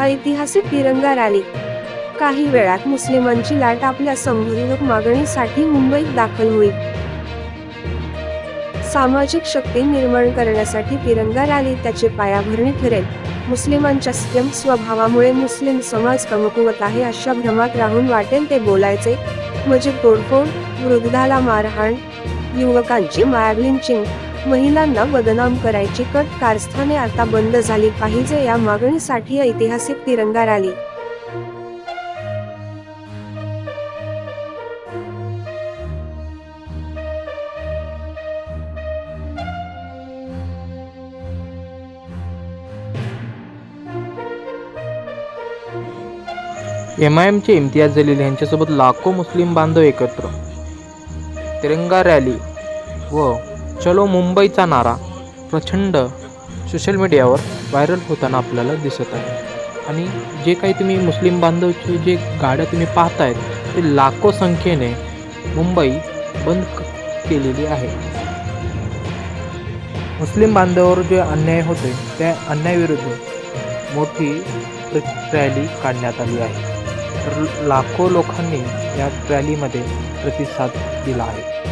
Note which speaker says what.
Speaker 1: ऐतिहासिक तिरंगा रॅली. काही वेळात मुस्लिमांची लाट आपल्या संभ्रमक मागणीसाठी मुंबईत दाखल होईल. सामाजिक शक्ती निर्माण करण्यासाठी तिरंगा रॅली त्याचे पायाभरणी ठरेल. मुस्लिमांच्या स्यम स्वभावामुळे मुस्लिम समाज कमकुवत आहे अशा भ्रमात राहून वाटेल ते बोलायचे. म्हणजे तोडफोड वृद्धाला मारहाण युवकांची मायाबलिंचिंग महिलांना बदनाम करायची कट कारस्थाने आता बंद झाली पाहिजे या मागणीसाठी ऐतिहासिक तिरंगा रॅली.
Speaker 2: एम आय एमचे इम्तियाज जलील यांच्यासोबत लाखो मुस्लिम बांधव एकत्र. तिरंगा रॅली व चलो मुंबईचा नारा प्रचंड सोशल मीडियावर व्हायरल होताना आपल्याला दिसत आहे. आणि जे काही तुम्ही मुस्लिम बांधवचे जे गाड्या तुम्ही पाहतायत ते लाखो संख्येने मुंबई बंद केलेली आहे. मुस्लिम बांधवावर जे अन्याय होते त्या अन्यायाविरुद्ध मोठी प्र- रॅली काढण्यात आली आहे. तर लाखो लोकांनी या रॅलीमध्ये प्रतिसाद दिला आहे.